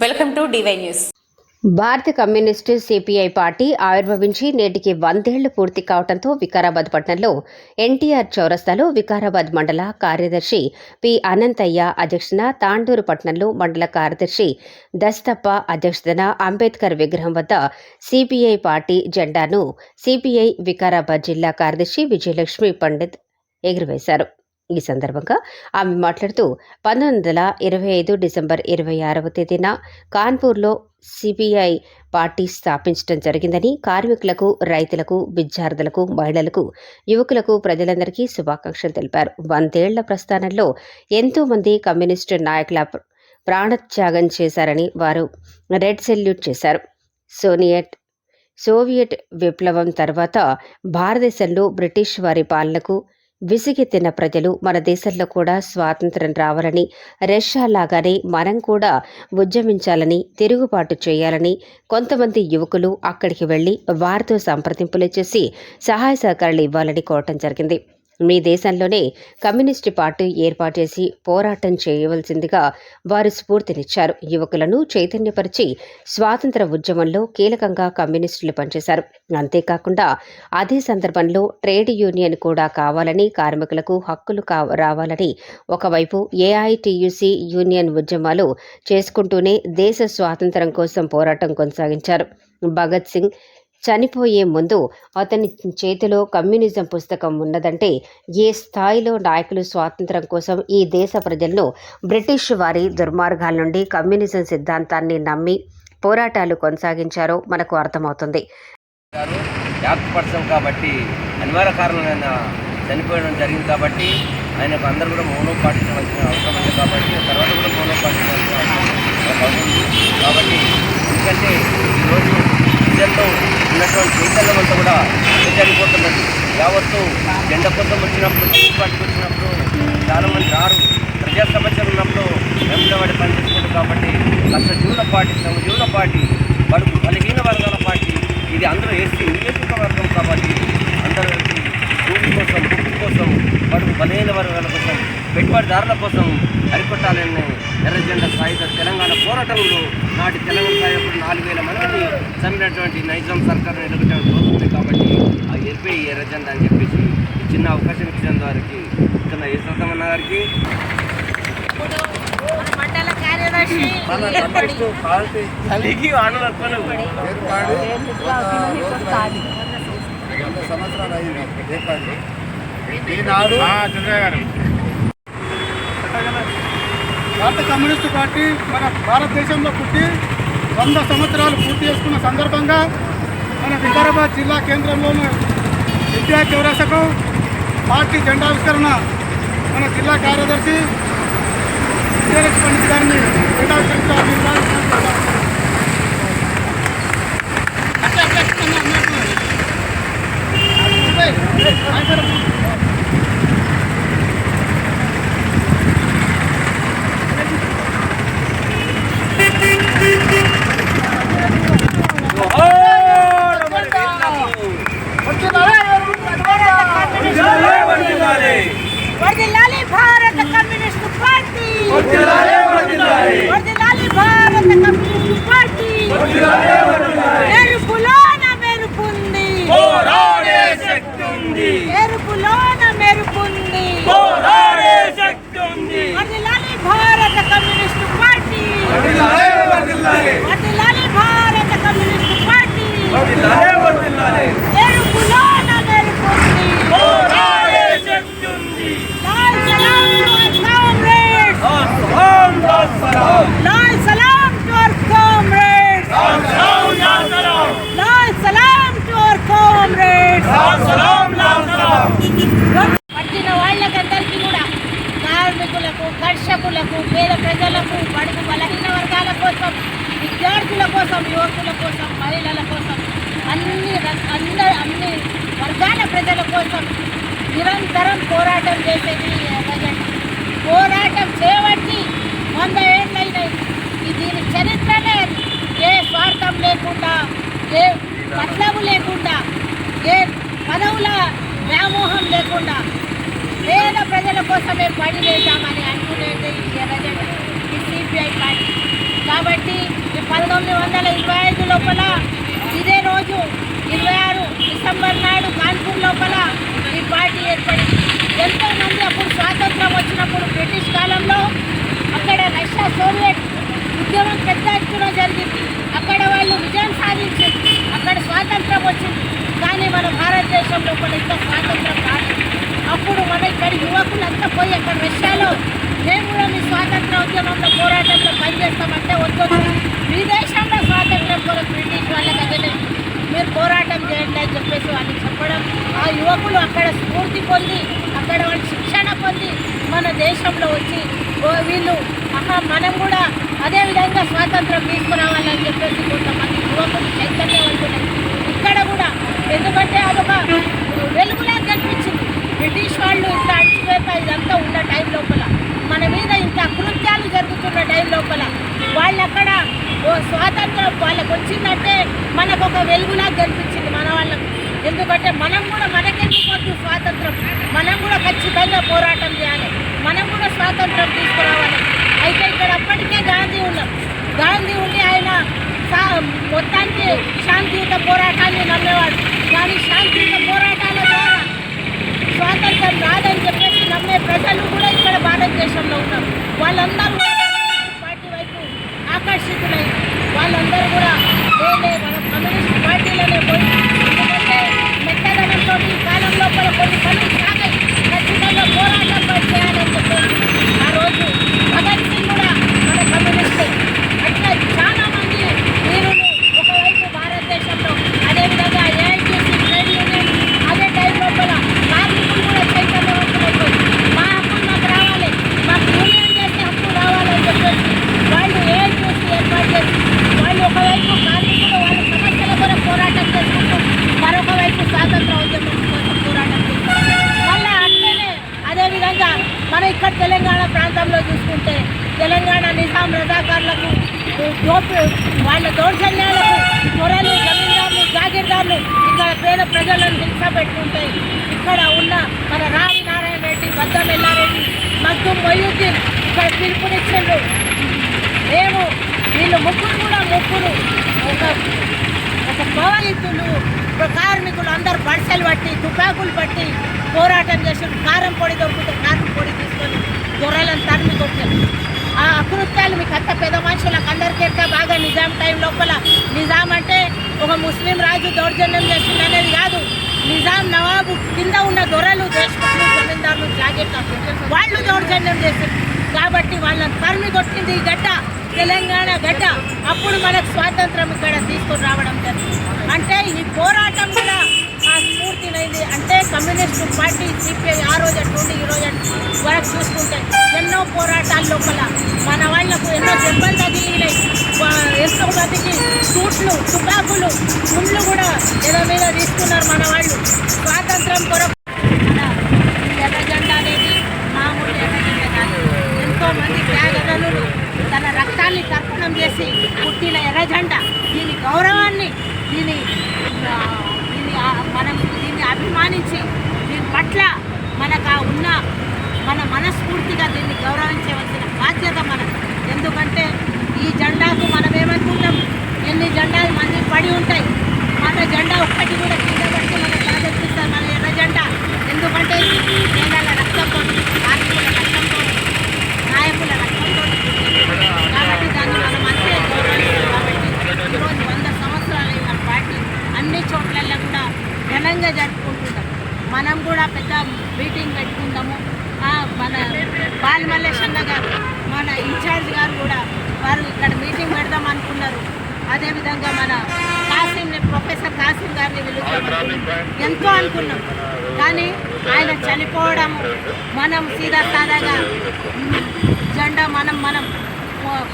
Welcome to DY news. భారత communist CPI party ఆవిర్భవించి నేటికి వందేళ్ళు పూర్తి కావడంతో వికారాబాద్ పట్టణంలో ఎన్టీఆర్ చౌరస్తాలో వికారాబాద్ మండల కార్యదర్శి పి అనంతయ్య అధ్యక్షతన తాండూరు పట్టణంలో మండల కార్యదర్శి దస్తప్ప అధ్యక్షతన అంబేద్కర్ విగ్రహం వద్ద సిపిఐ పార్టీ జెండాను సిపిఐ వికారాబాద్ జిల్లా కార్యదర్శి విజయలక్ష్మి పండిత్ ఎగురవేశారు. ఈ సందర్భంగా ఆమె మాట్లాడుతూ పంతొమ్మిది వందల ఇరవై ఐదు డిసెంబర్ ఇరవై ఆరవ తేదీన కాన్పూర్లో సిపిఐ పార్టీ స్థాపించడం జరిగిందని కార్మికులకు రైతులకు విద్యార్థులకు మహిళలకు యువకులకు ప్రజలందరికీ శుభాకాంక్షలు తెలిపారు. వందేళ్ళ ప్రస్థానంలో ఎంతోమంది కమ్యూనిస్టు నాయకుల ప్రాణత్యాగం చేశారని వారు రెడ్ సెల్యూట్ చేశారు. సోనియట్ సోవియట్ విప్లవం తర్వాత భారతదేశంలో బ్రిటిష్ వారి పాలనకు విసిగెత్తిన ప్రజలు మన దేశంలో కూడా స్వాతంత్రం రావాలని రష్యా లాగానే మనం కూడా ఉద్యమించాలని తిరుగుబాటు చేయాలని కొంతమంది యువకులు అక్కడికి వెళ్ళి వారితో సంప్రదింపులు చేసి సహాయ సహకారాలు ఇవ్వాలని కోరటం జరిగింది. మీ దేశంలోనే కమ్యూనిస్టు పార్టీ ఏర్పాటు చేసి పోరాటం చేయవలసిందిగా వారు స్ఫూర్తినిచ్చారు. యువకులను చైతన్యపరిచి స్వాతంత్ర ఉద్యమంలో కీలకంగా కమ్యూనిస్టులు పనిచేశారు. అంతేకాకుండా అదే సందర్భంలో ట్రేడ్ యూనియన్ కూడా కావాలని కార్మికులకు హక్కులు కా రావాలని ఒకవైపు ఏఐటియుసి యూనియన్ ఉద్యమాలు చేసుకుంటూనే దేశ స్వాతంత్రం కోసం పోరాటం కొనసాగించారు. భగత్ సింగ్ చనిపోయే ముందు అతని చేతిలో కమ్యూనిజం పుస్తకం ఉన్నదంటే ఏ స్థాయిలో నాయకులు స్వాతంత్రం కోసం ఈ దేశ ప్రజలను బ్రిటిష్ వారి దుర్మార్గాల నుండి కమ్యూనిజం సిద్ధాంతాన్ని నమ్మి పోరాటాలు కొనసాగించారో మనకు అర్థమవుతుంది. కాబట్టి అనివార్య కారణమైన చనిపోయడం జరిగింది కాబట్టి ఆయనకు అందరూ కూడా మౌనం పాటించవలసిన అవసరం ఉంది కాబట్టి తర్వాత కూడా మౌనం పాటించవలసిన అవసరం ఉంది కాబట్టి ఎందుకంటే ఈరోజు ప్రజల్లో ఉన్నటువంటి చైతన్యం అంతా కూడా చనిపోతున్నది యావత్తు జెండా కోసం వచ్చినప్పుడు పార్టీకి వచ్చినప్పుడు చాలామంది రారు. ప్రజా సమస్యలు ఉన్నప్పుడు వెంబడబడి పనిచేసుకుంటారు కాబట్టి కష్టజీవుల పార్టీ జీవుల పార్టీ బడుగు బలహీన వర్గాల పార్టీ ఇది అందరూ ఎస్సీ నియోజకవర్గం కాబట్టి అందరూ భూమి కోసం భూమి కోసం బడుగు బలహీన వర్గాల పెట్టుబడిదారుల కోసం అరికొట్టాలని ఎర్ర జెండా సాయుధ తెలంగాణ పోరాటంలో నాటి తెలంగాణ సాయకుడు నాలుగు వేల మందిని చంపినటువంటి నైజాం సర్కార్ ఎదుగుతాడు రోజుంది కాబట్టి ఆ ఎరిపే ఎర్ర జెండా అని చెప్పేసి ఈ చిన్న అవకాశం ఇచ్చిన వారికి ఇక్కడ యశ్వతమన్న గారికి. సంవత్సరాలు అయింది. ఈనాడు భారత కమ్యూనిస్టు పార్టీ మన భారతదేశంలో పుట్టి వంద సంవత్సరాలు పూర్తి చేసుకున్న సందర్భంగా మన వికారాబాద్ జిల్లా కేంద్రంలోని విద్యా చౌరాసకు పార్టీ జెండావిష్కరణ మన జిల్లా కార్యదర్శి విజయలక్ష్మి పండిత్ గారిని జెండావిష్కరించాలని వర్ధిల్లాలి Thank you. రైతులకు పేద ప్రజలకు బడుగు బలహీన వర్గాల కోసం విద్యార్థుల కోసం యువకుల కోసం మహిళల కోసం అన్ని ర- అందరి అన్ని వర్గాల ప్రజల కోసం నిరంతరం పోరాటం చేసేది బడ్జెట్ పోరాటం చేయబట్టి వంద ఏళ్ళైనాయి దీని చరిత్రనే ఏ స్వార్థం లేకుండా ఏ మతలబు లేకుండా ఏ పదవుల వ్యామోహం లేకుండా పేద ప్రజల కోసమే పని చేద్దామని అనుకునేది ఈ సిపిఐ పార్టీ కాబట్టి ఈ పంతొమ్మిది వందల ఇరవై ఐదు లోపల ఇదే రోజు ఇరవై ఆరు డిసెంబర్ నాడు కాన్పూర్ లోపల ఈ పార్టీ ఏర్పడింది. ఎంతోమంది అప్పుడు స్వాతంత్రం వచ్చినప్పుడు బ్రిటిష్ కాలంలో అక్కడ రష్యా సోవియట్ ఉద్యమం పెద్ద ఎత్తున జరిగింది. అక్కడ వాళ్ళు విజయం సాధించింది. అక్కడ స్వాతంత్రం వచ్చింది. కానీ మన భారతదేశం లోపల ఇంకా స్వాతంత్రం రాలేదు. అప్పుడు మన ఇక్కడ యువకులంతా పోయి అక్కడ రష్యాలో మేము కూడా మీ స్వాతంత్ర ఉద్యమంలో పోరాటంలో పనిచేస్తామంటే వద్దు. మీ దేశంలో స్వాతంత్రం కొరకు బ్రిటిష్ వాళ్ళకి అదే మీరు పోరాటం చేయండి అని చెప్పేసి వాళ్ళు చెప్పడం ఆ యువకులు అక్కడ స్ఫూర్తి పొంది అక్కడ వాళ్ళు శిక్షణ పొంది మన దేశంలో వచ్చి వీళ్ళు ఆహా మనం కూడా అదే విధంగా స్వాతంత్రం తీసుకురావాలని చెప్పేసి కొంతమంది యువకులు చైతన్యవంతులు ఇక్కడ కూడా. ఎందుకంటే అదొక వెలుగులా కనిపించింది. బ్రిటిష్ వాళ్ళు ఇంత అణచివేత ఇదంతా ఉన్న టైం లోపల. మన మీద ఇంత అకృత్యాలు జరుగుతున్న టైం లోపల. వాళ్ళు అక్కడ ఓ స్వాతంత్రం వాళ్ళకు వచ్చిందంటే మనకు ఒక వెలుగులా కనిపించింది మన వాళ్ళకు. ఎందుకంటే మనం కూడా మనకెందుకు వద్దు స్వాతంత్రం? మనం కూడా ఖచ్చితంగా పోరాటం చేయాలి. మనం కూడా స్వాతంత్రం తీసుకురావాలి. అయితే ఇక్కడ అప్పటికే గాంధీ ఉన్నాం గాంధీ ఉండి ఆయన సా- మొత్తానికి శాంతియుత పోరాటాన్ని నమ్మేవాడు. కానీ శాంతియుత పోరాటాల ద్వారా స్వాతంత్రం రాదని చెప్పి నమ్మే ప్రజలు కూడా ఇక్కడ భారతదేశంలో ఉన్నారు వాళ్ళందరూ కూడా కమ్యూనిస్ట్ పార్టీ వైపు ఆకర్షితులై వాళ్ళందరూ కూడా లేలే మనం కమ్యూనిస్ట్ పార్టీలోనే పోయి ఎందుకంటే మెత్తదనంతో ఈ కాలం లోపల కొన్ని పనులు సాగాయి ఖచ్చితంగా పోరాటం పని చేయాలని చెప్పేసి ఆ రోజు భగత్ సింగ్ కూడా మన కమ్యూనిస్టే అట్లా చాలా మంది వీరులు ఒకవైపు భారతదేశంలో అదేవిధంగా ఏఐటీసీ ట్రేడ్ యూనియన్ అదే టైం లోపల కార్మికులు కూడా చైతన్యవంతులైపోయి మా హక్కులు మాకు రావాలి మాకు యూనియన్ చేసే హక్కు రావాలని చెప్పేసి వాళ్ళు ఏఐటీసీ ఏర్పాటు చేసి వాళ్ళు ఒకవైపు కార్మికులు వాళ్ళ సమస్యల కొరకు పోరాటం చేసుకుంటూ మరొక వైపు స్వాతంత్ర ఉద్యమం కోసం పోరాటం చేస్తారు మళ్ళీ అట్లనే అదేవిధంగా మన ఇక్కడ తెలంగాణ ప్రాంతంలో చూసుకుంటే తెలంగాణ నిజాం వాళ్ళ దౌర్జన్యాలకు పొరలు జమీందారులు జాగీర్దారులు ఇక్కడ పేద ప్రజలను హింస పెట్టుకుంటాయి. ఇక్కడ ఉన్న మన రావి నారాయణ రెడ్డి బద్దం ఎల్లారెడ్డి మగ్దుం మొయ్యుద్దీన్ ఇక్కడ పిలుపునిచ్చిండ్రు. మేము వీళ్ళు ముగ్గురు కూడా ముగ్గురు ఒక ఒక భవనితులు కార్మికులు అందరు బడిసెలు పట్టి తుపాకులు పట్టి పోరాటం చేసి కారం పొడి దొరికితే కారం పొడి తీసుకొని దొరలను తరిమి కొట్టారు ఆ అకృత్యాలు మీకు అంత పెద్ద మనుషులకు అందరికీ ఎక్క బాగా నిజాం టైం లోపల నిజాం అంటే ఒక ముస్లిం రాజు దౌర్జన్యం చేస్తుంది అనేది కాదు. నిజాం నవాబు కింద ఉన్న దొరలు దేశంలో జమీందారులు జాగీర్దారులు వాళ్ళు దౌర్జన్యం చేశారు. కాబట్టి వాళ్ళని తరిమి కొట్టింది ఈ గడ్డ తెలంగాణ గడ్డ. అప్పుడు మనకు స్వాతంత్రం ఇక్కడ తీసుకుని రావడం జరిగింది. అంటే ఈ పోరాటం కూడా స్ఫూర్తినైంది. అంటే కమ్యూనిస్ట్ పార్టీ సిపిఐ ఆ రోజు నుండి ఈ రోజు వరకు చూసుకుంటే ఎన్నో పోరాటాల లోపల మన వాళ్ళకు ఎన్నో దెబ్బలు తగిలినాయి. ఎంతో మందికి సూట్లు తుపాకులు ముళ్ళు కూడా ఏదో మీద తీసుకున్నారు మన వాళ్ళు. స్వాతంత్రం కొరకు అనేది ఎంతో మంది త్యాగదనులు తన రక్తాన్ని తర్పణం చేసి పుట్టిన ఎర్రజెండా దీని గౌరవాన్ని దీని మనం దీన్ని అభిమానించి దీని పట్ల మనకు ఆ ఉన్న మన మనస్ఫూర్తిగా దీన్ని గౌరవించవలసిన బాధ్యత మనం ఎందుకంటే ఈ జెండాకు మనం ఏమనుకుంటాం? ఎన్ని జెండాలు మంది పడి ఉంటాయి? మన జెండా ఒక్కటి కూడా కింద పడితే మన బాధపిస్తారు మన ఎర్ర జెండా ఎందుకంటే ఇది నేల రక్తంతో కార్మికుల రక్తంతో నాయకుల రక్తంతో కాబట్టి దాన్ని మనం అంతే గౌరవిస్తాం కాబట్టి ఈరోజు వంద సంవత్సరాలు మన పార్టీ అన్ని చోట్లలో కూడా ఘనంగా జరుపుకుంటున్నాం మనం కూడా పెద్ద మీటింగ్ పెట్టుకుందాము ఆ, మన బాల మల్లేశన్న గారు మన ఇన్ఛార్జ్ గారు కూడా వారు ఇక్కడ మీటింగ్ పెడదాం అనుకున్నారు. అదేవిధంగా మన కాసిం ప్రొఫెసర్ కాసిం గారిని పిలుస్తాం ఎంతో అనుకున్నాం. కానీ ఆయన చనిపోవడం మనం సీదా సాదాగా జెండా మనం మనం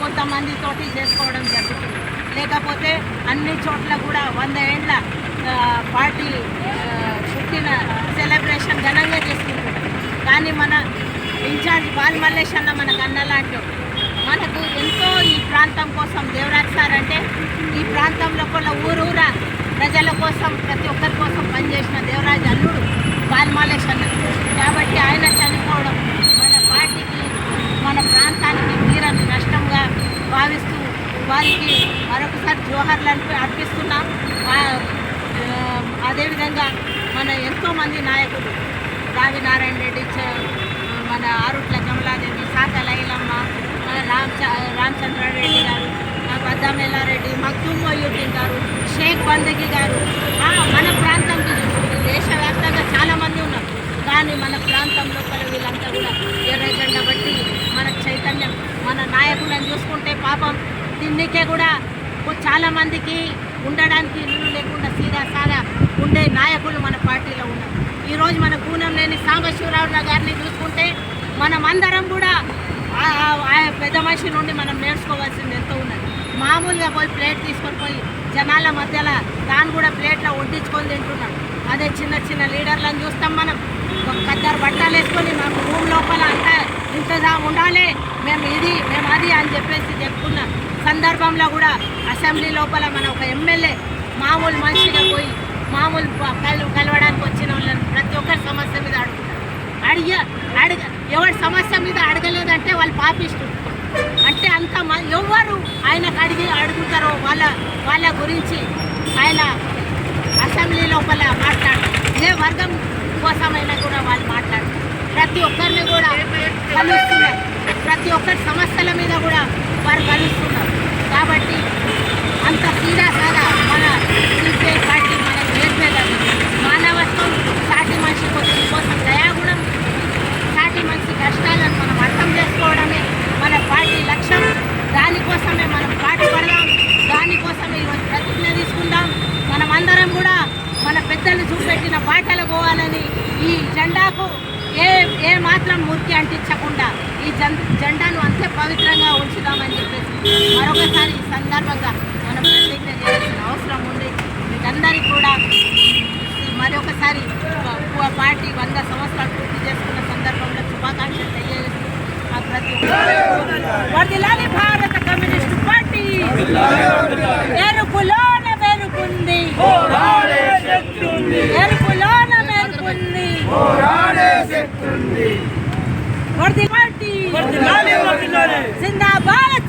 కొంతమందితోటి చేసుకోవడం జరుగుతుంది. లేకపోతే అన్ని చోట్ల కూడా వంద ఏండ్ల పార్టీ పుట్టిన సెలబ్రేషన్ ఘనంగా చేసుకుంటున్నాం. కానీ మన ఇన్ఛార్జ్ బాల్ మల్లేష్ అన్న మనకు అన్నలాంటి మనకు ఎంతో ఈ ప్రాంతం కోసం దేవరాజారంటే ఈ ప్రాంతంలో కూడా ఊరూరా ప్రజల కోసం ప్రతి ఒక్కరి కోసం పనిచేసిన దేవరాజ్ అల్లుడు బాల్మాలేష్ కాబట్టి ఆయన చనిపోవడం మన పార్టీకి మన ప్రాంతానికి తీరని నష్టంగా భావిస్తూ వారికి మరొకసారి జోహర్లను అర్పిస్తున్నాం. అదేవిధంగా మన ఎంతోమంది నాయకులు రావినారాయణ రెడ్డి మన ఆరుట్ల కమలాదేవి సాత లైలమ్మ రామ్ రామచంద్రారెడ్డి గారు పద్దామెల్లారెడ్డి మాకు మొయ్యుద్దీన్ గారు షేక్ బందగి గారు. మన ప్రాంతంకి దేశవ్యాప్తంగా చాలామంది ఉన్నారు. కానీ మన ప్రాంతం లోపల వీళ్ళంతా కూడా ఎర్రజెండ బట్టి మన చైతన్యం మన నాయకులను చూసుకుంటే పాపం దీన్నికే కూడా చాలామందికి ఉండడానికి ఇల్లు లేకుండా సీదా సాదా ఉండే నాయకులు మన పార్టీలో ఉన్నారు. ఈరోజు మన కూనం లేని సాంబశివరావు గారిని చూసుకుంటే మనమందరం కూడా పెద్ద మనిషి నుండి మనం నేర్చుకోవాల్సింది ఎంతో ఉన్నది. మామూలుగా పోయి ప్లేట్ తీసుకొని పోయి జనాల మధ్యలో తాను కూడా ప్లేట్లో వడ్డించుకొని తింటున్నాడు అదే చిన్న చిన్న లీడర్లను చూస్తాం మనం. ఒక కద్దరు బట్టలు వేసుకొని మాకు రూమ్ లోపల అంతా ఇంతదా ఉండాలి మేము ఇది మేము అది అని చెప్పేసి చెప్పుకున్న సందర్భంలో కూడా అసెంబ్లీ లోపల మన ఒక ఎమ్మెల్యే మామూలు మనిషిగా పోయి మామూలు కలు కలవడానికి వచ్చిన వాళ్ళని ప్రతి ఒక్కరి సమస్య మీద అడుగుతారు అడిగ అడగ ఎవరి సమస్య మీద అడగలేదంటే వాళ్ళు పాపిస్తారు అంటే అంత మ- ఎవరు ఆయనకు అడిగి అడుగుతారో వాళ్ళ వాళ్ళ గురించి ఆయన అసెంబ్లీ లోపల మాట్లాడు. ఏ వర్గం కోసమైనా కూడా వాళ్ళు మాట్లాడు. ప్రతి ఒక్కరిని కూడా కలుస్తున్నారు. ప్రతి ఒక్కరి సమస్యల మీద కూడా వారు కలుస్తున్నారు. కాబట్టి అంత సీదా సాదా మన సిపిఐ పార్టీ మనకు నేర్పేదని మానవత్వం సాటి మనిషి కోసం కోసం దయాగుణం సాటి మనిషి కష్టాలను మనం అర్థం చేసుకోవడమే మన పార్టీ లక్ష్యం. దానికోసమే మనం పాటుపడదాం. దానికోసమే ఈరోజు ప్రతిజ్ఞ తీసుకుందాం. మనమందరం కూడా మన పెద్దలు చూపెట్టిన బాటలు పోవాలని ఈ జెండాకు ఏ ఏ మాత్రం మూర్తి అంటించకుండా ఈ జన్ జెండాను అంతే పవిత్రంగా ఉంచుదామని చెప్పేసి మరొకసారి ఈ సందర్భంగా మనం ప్రతిజ్ఞ చేయాల్సిన అవసరం ఉంది. మీకందరికీ కూడా మరొకసారి ప- పార్టీ వంద సంవత్సరాలు పూర్తి చేసుకున్న సందర్భంలో శుభాకాంక్షలు తెలియజేస్తూ ఆ ప్రతి ఒక్కరికి వర్ధిల్లాలి భారత కమ్యూనిస్ట్ పార్టీ ఎరుపులోన మెరుపుంది ఎరుపులోన మెరుపుంది వర్ధి పార్టీ జిందాబాద్